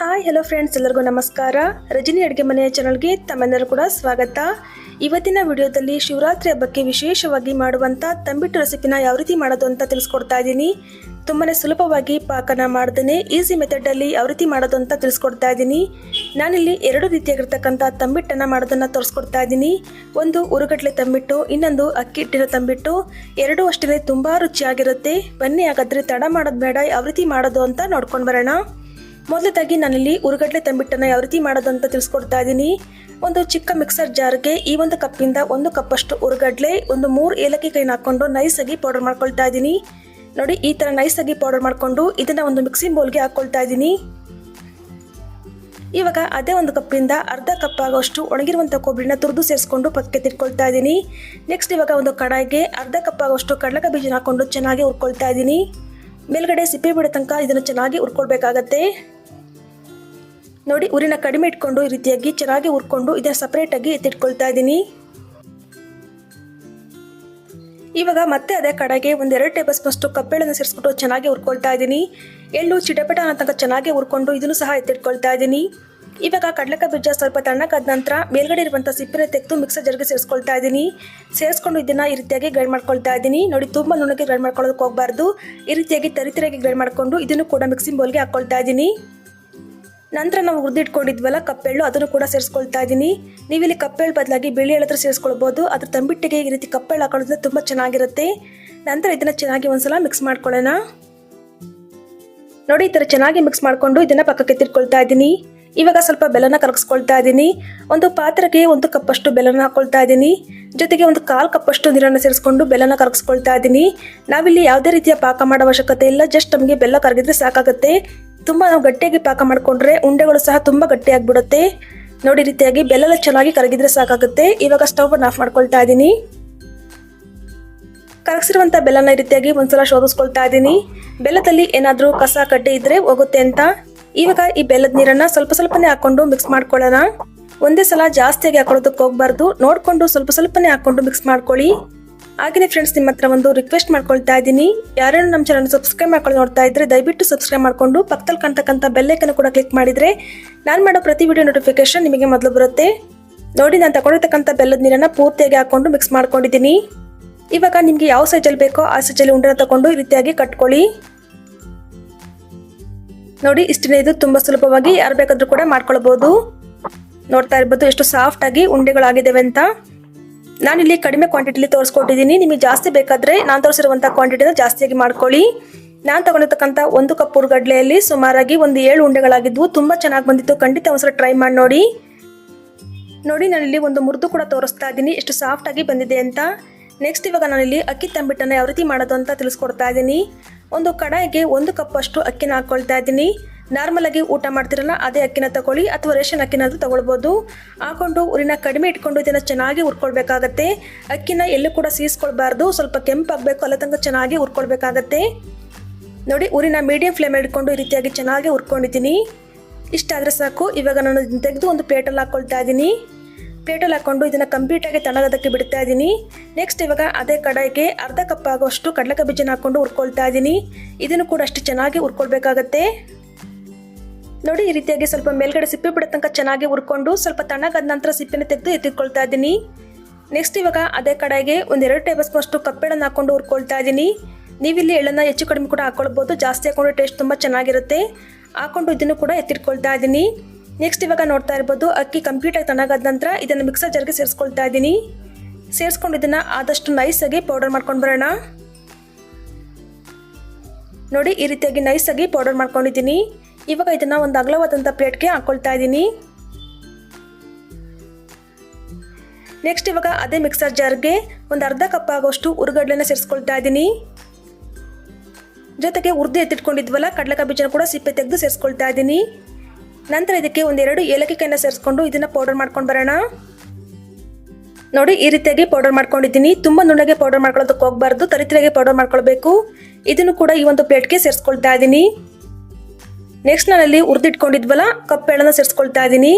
Hi hello friends ಎಲ್ಲರಿಗೂ ನಮಸ್ಕಾರ. ರಜನಿ ಅಡುಗೆ ಮನೆಯ ಚಾನಲ್ಗೆ ತಮ್ಮೆಲ್ಲರೂ ಕೂಡ ಸ್ವಾಗತ. ಇವತ್ತಿನ ವಿಡಿಯೋದಲ್ಲಿ ಶಿವರಾತ್ರಿ ಹಬ್ಬಕ್ಕೆ ವಿಶೇಷವಾಗಿ ಮಾಡುವಂಥ ತಂಬಿಟ್ಟು ರೆಸಿಪಿನ ಯಾವ ರೀತಿ ಮಾಡೋದು ಅಂತ ತಿಳಿಸ್ಕೊಡ್ತಾ ಇದ್ದೀನಿ. ತುಂಬಾ ಸುಲಭವಾಗಿ ಪಾಕನ ಮಾಡ್ದೇನೆ ಈಸಿ ಮೆಥಡಲ್ಲಿ ಯಾವ ರೀತಿ ಮಾಡೋದು ಅಂತ ತಿಳಿಸ್ಕೊಡ್ತಾ ಇದ್ದೀನಿ. ನಾನಿಲ್ಲಿ ಎರಡು ರೀತಿಯಾಗಿರ್ತಕ್ಕಂಥ ತಂಬಿಟ್ಟನ್ನು ಮಾಡೋದನ್ನು ತೋರಿಸ್ಕೊಡ್ತಾ ಇದ್ದೀನಿ. ಒಂದು ಉರುಗಡ್ಲೆ ತಂಬಿಟ್ಟು, ಇನ್ನೊಂದು ಅಕ್ಕಿ ಹಿಟ್ಟಿನ ತಂಬಿಟ್ಟು, ಎರಡೂ ಅಷ್ಟೇ ತುಂಬ ರುಚಿಯಾಗಿರುತ್ತೆ. ಬನ್ನಿ ಹಾಗಾದರೆ ತಡ ಮಾಡೋದು ಬೇಡ, ಯಾವ ರೀತಿ ಮಾಡೋದು ಅಂತ ನೋಡ್ಕೊಂಡು ಬರೋಣ. ಮೊದಲದಾಗಿ ನಾನಿಲ್ಲಿ ಉರುಗಡ್ಲೆ ತಂಬಿಟ್ಟನ್ನು ಯಾವ ರೀತಿ ಮಾಡೋದು ಅಂತ ತಿಳಿಸ್ಕೊಡ್ತಾ ಇದ್ದೀನಿ ಒಂದು ಚಿಕ್ಕ ಮಿಕ್ಸರ್ ಜಾರ್ಗೆ ಈ ಒಂದು ಕಪ್ಪಿಂದ ಒಂದು ಕಪ್ಪಷ್ಟು ಉರುಗಡ್ಲೆ, ಒಂದು ಮೂರು ಏಲಕ್ಕಿ ಕೈನ ಹಾಕ್ಕೊಂಡು ನೈಸಾಗಿ ಪೌಡರ್ ಮಾಡ್ಕೊಳ್ತಾ ಇದ್ದೀನಿ ನೋಡಿ, ಈ ಥರ ನೈಸಾಗಿ ಪೌಡರ್ ಮಾಡಿಕೊಂಡು ಇದನ್ನು ಒಂದು ಮಿಕ್ಸಿಂಗ್ ಬೌಲ್ಗೆ ಹಾಕ್ಕೊಳ್ತಾ ಇದ್ದೀನಿ ಇವಾಗ ಅದೇ ಒಂದು ಕಪ್ಪಿಂದ ಅರ್ಧ ಕಪ್ ಆಗೋಷ್ಟು ಒಣಗಿರುವಂಥ ಕೊಬ್ಬರಿನ ತುರಿದು ಸೇರಿಸ್ಕೊಂಡು ಪಕ್ಕಕ್ಕೆ ತಿರ್ಕೊಳ್ತಾ ಇದ್ದೀನಿ ನೆಕ್ಸ್ಟ್ ಇವಾಗ ಒಂದು ಕಡಾಯಿಗೆ ಅರ್ಧ ಕಪ್ ಆಗೋಷ್ಟು ಕಡಲಕ ಬೀಜನ ಹಾಕ್ಕೊಂಡು ಚೆನ್ನಾಗಿ ಉರ್ಕೊಳ್ತಾ ಇದ್ದೀನಿ ಮೇಲ್ಗಡೆ ಸಿಪ್ಪೆ ಬಿಡೋ ತನಕ ಇದನ್ನು ಚೆನ್ನಾಗಿ ಹುರ್ಕೊಳ್ಬೇಕಾಗತ್ತೆ. ನೋಡಿ ಉರಿನ ಕಡಿಮೆ ಇಟ್ಕೊಂಡು ಈ ರೀತಿಯಾಗಿ ಚೆನ್ನಾಗಿ ಹುರ್ಕೊಂಡು ಇದನ್ನು ಸಪ್ರೇಟಾಗಿ ಎತ್ತಿಟ್ಕೊಳ್ತಾ ಇದ್ದೀನಿ. ಇವಾಗ ಮತ್ತೆ ಅದೇ ಕಡೆಗೆ ಒಂದೆರಡು ಟೇಬಲ್ ಸ್ಪೂನ್ಷ್ಟು ಕಪ್ಪೆಳನ್ನು ಸೇರಿಸ್ಬಿಟ್ಟು ಚೆನ್ನಾಗಿ ಹುರ್ಕೊಳ್ತಾ ಇದ್ದೀನಿ. ಎಳ್ಳು, ಚಿಟಪಟ ಅನ್ನೋ ತನಕ ಚೆನ್ನಾಗಿ ಹುರ್ಕೊಂಡು ಇದನ್ನು ಸಹ ಎತ್ತಿಟ್ಕೊಳ್ತಾ ಇದ್ದೀನಿ. ಇವಾಗ ಕಡಲೆಕಾಯಿ ಬೀಜ ಸ್ವಲ್ಪ ತಣ್ಣಕ್ಕಾದ ನಂತರ ಮೇಲ್ಗಡೆ ಇರುವಂಥ ಸಿಪ್ಪಿನ ತೆಗೆದು ಮಿಕ್ಸರ್ ಜರ್ಗೆ ಸೇರಿಸ್ಕೊಳ್ತಾ ಇದ್ದೀನಿ. ಸೇರಿಸ್ಕೊಂಡು ಇದನ್ನು ಈ ರೀತಿಯಾಗಿ ಗ್ರೈಂಡ್ ಮಾಡ್ಕೊಳ್ತಾ ಇದ್ದೀನಿ. ನೋಡಿ, ತುಂಬ ನುಣ್ಣಗೆ ಗ್ರೈಂಡ್ ಮಾಡ್ಕೊಳ್ಳೋದಕ್ಕೆ ಹೋಗಬಾರ್ದು. ಈ ರೀತಿಯಾಗಿ ತರಿತರಿಯಾಗಿ ಗ್ರೈಂಡ್ ಮಾಡಿಕೊಂಡು ಇದನ್ನು ಕೂಡ ಮಿಕ್ಸಿಂಗ್ ಬೌಲ್ಗೆ ಹಾಕ್ಕೊಳ್ತಾ ಇದ್ದೀನಿ. ನಂತರ ನಾವು ಹುರಿದಿಟ್ಕೊಂಡಿದ್ವಲ್ಲ, ಕಪ್ಪೆಳ್ಳು ಅದನ್ನು ಕೂಡ ಸೇರಿಸ್ಕೊಳ್ತಾ ಇದ್ದೀನಿ. ನೀವಿಲ್ಲಿ ಕಪ್ಪೆಳ್ಳು ಬದಲಾಗಿ ಬಿಳಿ ಎಳ್ಳತ್ರ ಸೇರಿಸ್ಕೊಳ್ಬೋದು. ಅದ್ರ ತಂಬಿಟ್ಟಿಗೆ ಈ ರೀತಿ ಕಪ್ಪೆಳ್ಳು ಹಾಕೊಳ್ಳೋದ್ರೆ ತುಂಬ ಚೆನ್ನಾಗಿರುತ್ತೆ. ನಂತರ ಇದನ್ನು ಚೆನ್ನಾಗಿ ಒಂದ್ಸಲ ಮಿಕ್ಸ್ ಮಾಡ್ಕೊಳ್ಳೋಣ. ನೋಡಿ, ಈ ಥರ ಚೆನ್ನಾಗಿ ಮಿಕ್ಸ್ ಮಾಡಿಕೊಂಡು ಇದನ್ನು ಪಕ್ಕಕ್ಕೆ ತಿರ್ಕೊಳ್ತಾ ಇದ್ದೀನಿ. ಇವಾಗ ಸ್ವಲ್ಪ ಬೆಲ್ಲನ ಕರಗಿಸ್ಕೊಳ್ತಾ ಇದ್ದೀನಿ. ಒಂದು ಪಾತ್ರೆಗೆ ಒಂದು ಕಪ್ಪಷ್ಟು ಬೆಲ್ಲನ ಹಾಕೊಳ್ತಾ ಇದ್ದೀನಿ. ಜೊತೆಗೆ ಒಂದು ಕಾಲು ಕಪ್ಪಷ್ಟು ನೀರನ್ನು ಸೇರಿಸ್ಕೊಂಡು ಬೆಲ್ಲನ ಕರಗಿಸ್ಕೊಳ್ತಾ ಇದ್ದೀನಿ. ನಾವಿಲ್ಲಿ ಯಾವುದೇ ರೀತಿಯ ಪಾಕ ಮಾಡೋ ಅವಶ್ಯಕತೆ ಇಲ್ಲ. ಜಸ್ಟ್ ನಮಗೆ ಬೆಲ್ಲ ಕರಗಿದ್ರೆ ಸಾಕಾಗುತ್ತೆ. ತುಂಬ ನಾವು ಗಟ್ಟಿಯಾಗಿ ಪಾಕ ಮಾಡಿಕೊಂಡ್ರೆ ಉಂಡೆಗಳು ಸಹ ತುಂಬ ಗಟ್ಟಿಯಾಗಿಬಿಡುತ್ತೆ ನೋಡಿ ರೀತಿಯಾಗಿ ಬೆಲ್ಲ ಚೆನ್ನಾಗಿ ಕರಗಿದ್ರೆ ಸಾಕಾಗುತ್ತೆ. ಇವಾಗ ಸ್ಟವ್ ಆಫ್ ಮಾಡ್ಕೊಳ್ತಾ ಇದ್ದೀನಿ. ಕರಗಿಸಿರುವಂಥ ಬೆಲ್ಲನ ಈ ರೀತಿಯಾಗಿ ಒಂದ್ಸಲ ಶೋಧಿಸ್ಕೊಳ್ತಾ ಇದ್ದೀನಿ. ಬೆಲ್ಲದಲ್ಲಿ ಏನಾದರೂ ಕಸ, ಕಡ್ಡೆ ಇದ್ರೆ ಹೋಗುತ್ತೆ ಅಂತ. ಇವಾಗ ಈ ಬೆಲ್ಲದ ನೀರನ್ನ ಸ್ವಲ್ಪ ಸ್ವಲ್ಪನೇ ಹಾಕೊಂಡು ಮಿಕ್ಸ್ ಮಾಡ್ಕೊಳ್ಳೋಣ. ಒಂದೇ ಸಲ ಜಾಸ್ತಿಯಾಗಿ ಹಾಕೊಳ್ಳೋದಕ್ಕೆ ಹೋಗ್ಬಾರ್ದು. ನೋಡ್ಕೊಂಡು ಸ್ವಲ್ಪ ಸ್ವಲ್ಪನೇ ಹಾಕೊಂಡು ಮಿಕ್ಸ್ ಮಾಡ್ಕೊಳ್ಳಿ. ಹಾಗೆಯೇ ಫ್ರೆಂಡ್ಸ್ ನಿಮ್ಮ ಹತ್ರ ಒಂದು ರಿಕ್ವೆಸ್ಟ್ ಮಾಡ್ಕೊಳ್ತಾ ಇದ್ದೀನಿ. ಯಾರ್ಯಾರು ನಮ್ಮ ಚಾನಲ್ ಸಬ್ಸ್ಕ್ರೈಬ್ ಮಾಡ್ಕೊಂಡು ನೋಡ್ತಾ ಇದ್ರೆ ದಯವಿಟ್ಟು ಸಬ್ಸ್ಕ್ರೈಬ್ ಮಾಡ್ಕೊಂಡು ಪಕ್ಕದಲ್ಲಿ ಕಾಣ್ತಕ್ಕಂಥ ಬೆಲ್ಲೈಕನ್ನು ಕೂಡ ಕ್ಲಿಕ್ ಮಾಡಿದರೆ ನಾನು ಮಾಡೋ ಪ್ರತಿ ವಿಡಿಯೋ ನೋಟಿಫಿಕೇಶನ್ ನಿಮಗೆ ಮೊದಲು ಬರುತ್ತೆ. ನೋಡಿ, ನಾನು ತಗೊಂಡಿರ್ತಕ್ಕಂಥ ಬೆಲ್ಲದ ನೀರನ್ನು ಪೂರ್ತಿಯಾಗಿ ಹಾಕ್ಕೊಂಡು ಮಿಕ್ಸ್ ಮಾಡ್ಕೊಂಡಿದ್ದೀನಿ. ಇವಾಗ ನಿಮಗೆ ಯಾವ ಸೈಜಲ್ಲಿ ಬೇಕೋ ಆ ಸೈಜಲ್ಲಿ ಉಂಡೆನ ತಗೊಂಡು ಈ ರೀತಿಯಾಗಿ ಕಟ್ಕೊಳ್ಳಿ. ನೋಡಿ, ಇಷ್ಟನೇ ಇದು ತುಂಬ ಸುಲಭವಾಗಿ ಯಾರು ಬೇಕಾದರೂ ಕೂಡ ಮಾಡ್ಕೊಳ್ಬೋದು. ನೋಡ್ತಾ ಇರ್ಬೋದು, ಎಷ್ಟು ಸಾಫ್ಟಾಗಿ ಉಂಡೆಗಳಾಗಿದ್ದಾವೆ ಅಂತ. ನಾನಿಲ್ಲಿ ಕಡಿಮೆ ಕ್ವಾಂಟಿಟಿಲಿ ತೋರಿಸ್ಕೊಟ್ಟಿದ್ದೀನಿ. ನಿಮಗೆ ಜಾಸ್ತಿ ಬೇಕಾದರೆ ನಾನು ತೋರಿಸಿರುವಂಥ ಕ್ವಾಂಟಿಟಿನ ಜಾಸ್ತಿಯಾಗಿ ಮಾಡ್ಕೊಳ್ಳಿ. ನಾನು ತಗೊಂಡಿರ್ತಕ್ಕಂಥ ಒಂದು ಕಪ್ ಉರ್ಗಡ್ಲೆಯಲ್ಲಿ ಸುಮಾರಾಗಿ ಒಂದು ಏಳು ಉಂಡೆಗಳಾಗಿದ್ವು. ತುಂಬ ಚೆನ್ನಾಗಿ ಬಂದಿತ್ತು. ಖಂಡಿತ ಒಂದ್ಸಲ ಟ್ರೈ ಮಾಡಿ ನೋಡಿ. ನೋಡಿ, ನಾನಿಲ್ಲಿ ಒಂದು ಮುರಿದು ಕೂಡ ತೋರಿಸ್ತಾ ಇದ್ದೀನಿ. ಎಷ್ಟು ಸಾಫ್ಟಾಗಿ ಬಂದಿದೆ ಅಂತ. ನೆಕ್ಸ್ಟ್ ಇವಾಗ ನಾನಿಲ್ಲಿ ಅಕ್ಕಿ ತಂಬಿಟ್ಟನ್ನು ಯಾವ ರೀತಿ ಮಾಡೋದು ಅಂತ ತಿಳಿಸ್ಕೊಡ್ತಾ ಇದ್ದೀನಿ. ಒಂದು ಕಡಾಯಿಗೆ ಒಂದು ಕಪ್ ಅಷ್ಟು ಅಕ್ಕಿನ ಹಾಕ್ಕೊಳ್ತಾ ಇದ್ದೀನಿ. ನಾರ್ಮಲ್ ಆಗಿ ಊಟ ಮಾಡ್ತಿರಲ್ಲ, ಅದೇ ಅಕ್ಕಿನ ತಗೊಳ್ಳಿ ಅಥವಾ ರೇಷನ್ ಅಕ್ಕಿನಾದ್ರೂ ತಗೊಳ್ಬೋದು. ಹಾಕೊಂಡು ಉರಿನ ಕಡಿಮೆ ಇಟ್ಕೊಂಡು ಇದನ್ನು ಚೆನ್ನಾಗಿ ಹುರ್ಕೊಳ್ಬೇಕಾಗತ್ತೆ. ಅಕ್ಕಿನ ಎಲ್ಲೂ ಕೂಡ ಸೀಸ್ಕೊಳ್ಬಾರ್ದು, ಸ್ವಲ್ಪ ಕೆಂಪಾಗಬೇಕು, ಅಲ್ಲ ತನಕ ಚೆನ್ನಾಗಿ ಹುರ್ಕೊಳ್ಬೇಕಾಗತ್ತೆ. ನೋಡಿ, ಊರಿನ ಮೀಡಿಯಂ ಫ್ಲೇಮ್ ಇಟ್ಕೊಂಡು ಈ ರೀತಿಯಾಗಿ ಚೆನ್ನಾಗಿ ಹುರ್ಕೊಂಡಿದ್ದೀನಿ. ಇಷ್ಟಾದರೆ ಸಾಕು, ಇವಾಗ ನಾನು ತೆಗೆದು ಒಂದು ಪ್ಲೇಟಲ್ಲಿ ಹಾಕ್ಕೊಳ್ತಾ ಇದ್ದೀನಿ. ಪ್ಲೇಟಲ್ಲಿ ಹಾಕ್ಕೊಂಡು ಇದನ್ನು ಕಂಪ್ಲೀಟಾಗಿ ತಣ್ಣಗೋದಕ್ಕೆ ಬಿಡ್ತಾ ಇದ್ದೀನಿ. ನೆಕ್ಸ್ಟ್ ಇವಾಗ ಅದೇ ಕಡಾಯಿಗೆ ಅರ್ಧ ಕಪ್ ಆಗೋಷ್ಟು ಕಡಲೆಕಾಯಿ ಬೀಜನ ಹಾಕ್ಕೊಂಡು ಹುರ್ಕೊಳ್ತಾ ಇದ್ದೀನಿ. ಇದನ್ನು ಕೂಡ ಅಷ್ಟು ಚೆನ್ನಾಗಿ ಹುರ್ಕೊಳ್ಬೇಕಾಗತ್ತೆ. ನೋಡಿ, ಈ ರೀತಿಯಾಗಿ ಸ್ವಲ್ಪ ಮೇಲ್ಗಡೆ ಸಿಪ್ಪೆ ಬಿಡೋ ತನಕ ಚೆನ್ನಾಗಿ ಹುರ್ಕೊಂಡು ಸ್ವಲ್ಪ ತಣ್ಣಗಾದ ನಂತರ ಸಿಪ್ಪೆನ ತೆಗೆದು ಎತ್ತಿಟ್ಕೊಳ್ತಾ ಇದ್ದೀನಿ. ನೆಕ್ಸ್ಟ್ ಇವಾಗ ಅದೇ ಕಡೆಗೆ ಒಂದೆರಡು ಟೇಬಲ್ ಸ್ಪೂನ್ ಅಷ್ಟು ಕಪ್ಪೆಣ್ಣನ ಹಾಕೊಂಡು ಹುರ್ಕೊಳ್ತಾ ಇದ್ದೀನಿ. ನೀವಿಲ್ಲಿ ಎಳ್ಳನ್ನು ಹೆಚ್ಚು ಕಡಿಮೆ ಕೂಡ ಹಾಕೊಳ್ಬೋದು, ಜಾಸ್ತಿ ಹಾಕೊಂಡು ಟೇಸ್ಟ್ ತುಂಬ ಚೆನ್ನಾಗಿರುತ್ತೆ. ಹಾಕೊಂಡು ಇದನ್ನು ಕೂಡ ಎತ್ತಿಟ್ಕೊಳ್ತಾ ಇದ್ದೀನಿ. ನೆಕ್ಸ್ಟ್ ಇವಾಗ ನೋಡ್ತಾ ಇರ್ಬೋದು, ಅಕ್ಕಿ ಕಂಪ್ಲೀಟಾಗಿ ತಣ್ಣಗಾದ ನಂತರ ಇದನ್ನು ಮಿಕ್ಸರ್ ಜರ್ಗೆ ಸೇರಿಸ್ಕೊಳ್ತಾ ಇದ್ದೀನಿ. ಸೇರಿಸ್ಕೊಂಡು ಇದನ್ನು ಆದಷ್ಟು ನೈಸಾಗಿ ಪೌಡರ್ ಮಾಡ್ಕೊಂಡು ಬರೋಣ. ನೋಡಿ, ಈ ರೀತಿಯಾಗಿ ನೈಸಾಗಿ ಪೌಡರ್ ಮಾಡ್ಕೊಂಡಿದ್ದೀನಿ. ಇವಾಗ ಇದನ್ನು ಒಂದು ಅಗಲವಾದಂಥ ಪ್ಲೇಟ್ಗೆ ಹಾಕ್ಕೊಳ್ತಾ ಇದ್ದೀನಿ ನೆಕ್ಸ್ಟ್ ಇವಾಗ ಅದೇ ಮಿಕ್ಸರ್ ಜಾರ್ಗೆ ಒಂದು ಅರ್ಧ ಕಪ್ ಆಗೋಷ್ಟು ಉರುಗಡ್ಲೆನ ಸೇರಿಸ್ಕೊಳ್ತಾ ಇದ್ದೀನಿ ಜೊತೆಗೆ ಉರ್ದು ಎತ್ತಿಟ್ಕೊಂಡಿದ್ವಲ್ಲ, ಕಡಲೆಕಾಯಿ ಬೀಜನ ಕೂಡ ಸಿಪ್ಪೆ ತೆಗೆದು ಸೇರಿಸ್ಕೊಳ್ತಾ ಇದ್ದೀನಿ ನಂತರ ಇದಕ್ಕೆ ಒಂದೆರಡು ಏಲಕ್ಕಿ ಕಾಯಿನ ಸೇರಿಸ್ಕೊಂಡು ಇದನ್ನು ಪೌಡರ್ ಮಾಡ್ಕೊಂಡು ಬರೋಣ. ನೋಡಿ, ಈ ರೀತಿಯಾಗಿ ಪೌಡರ್ ಮಾಡ್ಕೊಂಡಿದ್ದೀನಿ. ತುಂಬ ನುಣ್ಣಗೆ ಪೌಡರ್ ಮಾಡ್ಕೊಳ್ಳೋದಕ್ಕೆ ಹೋಗಬಾರ್ದು ತರಿತರಿಯಾಗಿ ಪೌಡರ್ ಮಾಡ್ಕೊಳ್ಬೇಕು. ಇದನ್ನು ಕೂಡ ಈ ಒಂದು ಪ್ಲೇಟ್ಗೆ ಸೇರಿಸ್ಕೊಳ್ತಾ ಇದ್ದೀನಿ ನೆಕ್ಸ್ಟ್ ನಾನಲ್ಲಿ ಕಪ್ ಎಳ್ಳನ್ನು ಸೇರಿಸ್ಕೊಳ್ತಾ ಇದ್ದೀನಿ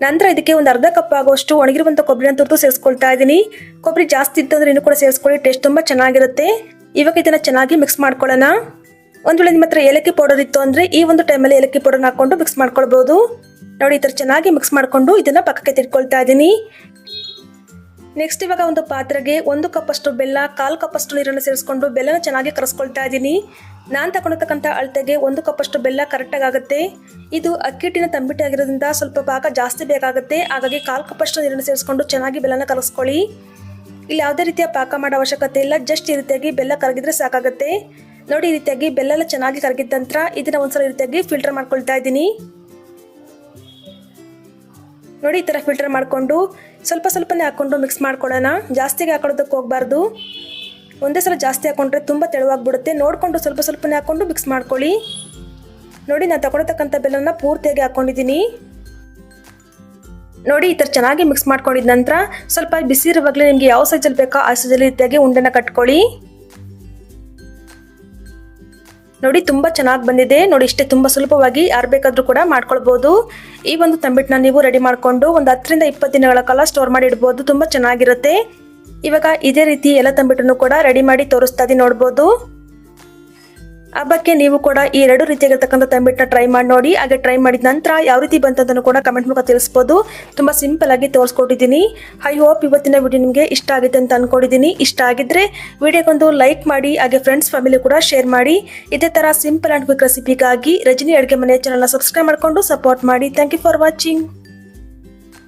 ನಂತರ ಇದಕ್ಕೆ ಒಂದು ಅರ್ಧ ಕಪ್ ಆಗುವಷ್ಟು ಒಣಗಿರುವಂಥ ಕೊಬ್ಬರಿನ ತುರ್ದು ಸೇರಿಸ್ಕೊಳ್ತಾ ಇದ್ದೀನಿ ಕೊಬ್ಬರಿ ಜಾಸ್ತಿ ಇತ್ತಂದ್ರೆ ಇನ್ನೂ ಕೂಡ ಸೇರಿಸ್ಕೊಳ್ಳಿ ಟೇಸ್ಟ್ ತುಂಬ ಚೆನ್ನಾಗಿರುತ್ತೆ. ಇವಾಗ ಇದನ್ನು ಚೆನ್ನಾಗಿ ಮಿಕ್ಸ್ ಮಾಡ್ಕೊಳ್ಳೋಣ. ಒಂದು ವೇಳೆ ನಿಮ್ಮ ಹತ್ರ ಏಲಕ್ಕಿ ಪೌಡರ್ ಇತ್ತು ಅಂದ್ರೆ ಈ ಒಂದು ಟೈಮಲ್ಲಿ ಏಲಕ್ಕಿ ಪೌಡರ್ ಹಾಕೊಂಡು ಮಿಕ್ಸ್ ಮಾಡ್ಕೊಳ್ಬೋದು. ನೋಡಿ ಈ ಥರ ಚೆನ್ನಾಗಿ ಮಿಕ್ಸ್ ಮಾಡಿಕೊಂಡು ಇದನ್ನ ಪಕ್ಕಕ್ಕೆ ತಿಳ್ಕೊಳ್ತಾ ಇದ್ದೀನಿ ನೆಕ್ಸ್ಟ್ ಇವಾಗ ಒಂದು ಪಾತ್ರೆಗೆ ಒಂದು ಕಪ್ಪಷ್ಟು ಬೆಲ್ಲ, ಕಾಲು ಕಪ್ಪಷ್ಟು ನೀರನ್ನು ಸೇರಿಸ್ಕೊಂಡು ಬೆಲ್ಲನ ಚೆನ್ನಾಗಿ ಕರೆಸ್ಕೊಳ್ತಾ ಇದ್ದೀನಿ. ನಾನು ತಗೊಂಡಿರ್ತಕ್ಕಂಥ ಅಳತೆಗೆ ಒಂದು ಕಪ್ಪಷ್ಟು ಬೆಲ್ಲ ಕರೆಕ್ಟಾಗಿ ಆಗುತ್ತೆ ಇದು ಅಕ್ಕಿಟ್ಟಿನ ತಂಬಿಟ್ಟಿ ಆಗಿರೋದ್ರಿಂದ ಸ್ವಲ್ಪ ಪಾಕ ಜಾಸ್ತಿ ಬೇಕಾಗುತ್ತೆ ಹಾಗಾಗಿ ಕಾಲು ಕಪ್ಪಷ್ಟು ನೀರನ್ನು ಸೇರಿಸ್ಕೊಂಡು ಚೆನ್ನಾಗಿ ಬೆಲ್ಲನ ಕಲಸ್ಕೊಳ್ಳಿ ಇಲ್ಲಿ ಯಾವುದೇ ರೀತಿಯ ಪಾಕ ಮಾಡೋ ಅವಶ್ಯಕತೆ ಇಲ್ಲ. ಜಸ್ಟ್ ಈ ರೀತಿಯಾಗಿ ಬೆಲ್ಲ ಕರಗಿದ್ರೆ ಸಾಕಾಗುತ್ತೆ. ನೋಡಿ ಈ ರೀತಿಯಾಗಿ ಬೆಲ್ಲ ಚೆನ್ನಾಗಿ ಕರಗಿದ ನಂತರ ಇದನ್ನ ಒಂದ್ಸಲ ರೀತಿಯಾಗಿ ಫಿಲ್ಟರ್ ಮಾಡ್ಕೊಳ್ತಾ ಇದ್ದೀನಿ. ನೋಡಿ, ಈ ಥರ ಫಿಲ್ಟರ್ ಮಾಡಿಕೊಂಡು ಸ್ವಲ್ಪ ಸ್ವಲ್ಪನೇ ಹಾಕ್ಕೊಂಡು ಮಿಕ್ಸ್ ಮಾಡ್ಕೊಳ್ಳೋಣ. ಜಾಸ್ತಿಗೆ ಹಾಕೊಳ್ಳೋದಕ್ಕೆ ಹೋಗಬಾರ್ದು. ಒಂದೇ ಸಲ ಜಾಸ್ತಿ ಹಾಕೊಂಡ್ರೆ ತುಂಬ ತೆಳುವಾಗ್ಬಿಡುತ್ತೆ. ನೋಡಿಕೊಂಡು ಸ್ವಲ್ಪ ಸ್ವಲ್ಪನೇ ಹಾಕ್ಕೊಂಡು ಮಿಕ್ಸ್ ಮಾಡ್ಕೊಳ್ಳಿ. ನೋಡಿ, ನಾನು ತಗೊಳ್ತಕ್ಕಂಥ ಬೆಲ್ಲನ ಪೂರ್ತಿಯಾಗಿ ಹಾಕ್ಕೊಂಡಿದ್ದೀನಿ ನೋಡಿ, ಈ ಥರ ಚೆನ್ನಾಗಿ ಮಿಕ್ಸ್ ಮಾಡ್ಕೊಂಡಿದ ನಂತರ ಸ್ವಲ್ಪ ಬಿಸಿ ಇರುವಾಗಲೇ ನಿಮಗೆ ಯಾವ ಸೈಜಲ್ಲಿ ಬೇಕೋ ಆ ಸೈಜಲ್ಲಿ ರೀತಿಯಾಗಿ ಉಂಡೆನ ಕಟ್ಕೊಳ್ಳಿ. ನೋಡಿ ತುಂಬಾ ಚೆನ್ನಾಗಿ ಬಂದಿದೆ. ನೋಡಿ ಇಷ್ಟೇ ತುಂಬಾ ಸುಲಭವಾಗಿ ಯಾರು ಬೇಕಾದರೂ ಕೂಡ ಮಾಡ್ಕೊಳ್ಬಹುದು ಈ ಒಂದು ತಂಬಿಟ್ಟನ್ನ ನೀವು ರೆಡಿ ಮಾಡಿಕೊಂಡು ಒಂದು ಹತ್ತರಿಂದ ಇಪ್ಪತ್ತು ದಿನಗಳ ಕಾಲ ಸ್ಟೋರ್ ಮಾಡಿ ಇಡ್ಬೋದು. ತುಂಬಾ ಚೆನ್ನಾಗಿರುತ್ತೆ. ಇವಾಗ ಇದೇ ರೀತಿ ಎಲ್ಲ ತಂಬಿಟ್ಟನ್ನು ಕೂಡ ರೆಡಿ ಮಾಡಿ ತೋರಿಸ್ತಾ ಇದ್ದೀನಿ ನೋಡ್ಬೋದು. ಹಬ್ಬಕ್ಕೆ ನೀವು ಕೂಡ ಈ ಎರಡು ರೀತಿಯಾಗಿರ್ತಕ್ಕಂಥ ತಂಬಿಟ್ಟನ್ನ ಟ್ರೈ ಮಾಡಿ ನೋಡಿ. ಹಾಗೆ ಟ್ರೈ ಮಾಡಿದ ನಂತರ ಯಾವ ರೀತಿ ಬಂತದನ್ನು ಕೂಡ ಕಮೆಂಟ್ ಮೂಲಕ ತಿಳಿಸ್ಬೋದು. ತುಂಬ ಸಿಂಪಲ್ ಆಗಿ ತೋರಿಸ್ಕೊಟ್ಟಿದ್ದೀನಿ. ಐ ಹೋಪ್ ಇವತ್ತಿನ ವಿಡಿಯೋ ನಿಮಗೆ ಇಷ್ಟ ಆಗಿದೆ ಅಂತ ಅಂದ್ಕೊಂಡಿದ್ದೀನಿ ಇಷ್ಟ ಆಗಿದ್ರೆ ವಿಡಿಯೋಗೊಂದು ಲೈಕ್ ಮಾಡಿ, ಹಾಗೆ ಫ್ರೆಂಡ್ಸ್ ಫ್ಯಾಮಿಲಿ ಕೂಡ ಶೇರ್ ಮಾಡಿ. ಇದೇ ಥರ ಸಿಂಪಲ್ ಆ್ಯಂಡ್ ಕ್ವಿಕ್ ರೆಸಿಪಿಗಾಗಿ ರಜನಿ ಅಡುಗೆ ಮನೆ ಚಾನಲ್ನ ಸಬ್ಸ್ಕ್ರೈಬ್ ಮಾಡಿಕೊಂಡು ಸಪೋರ್ಟ್ ಮಾಡಿ. Thank you for watching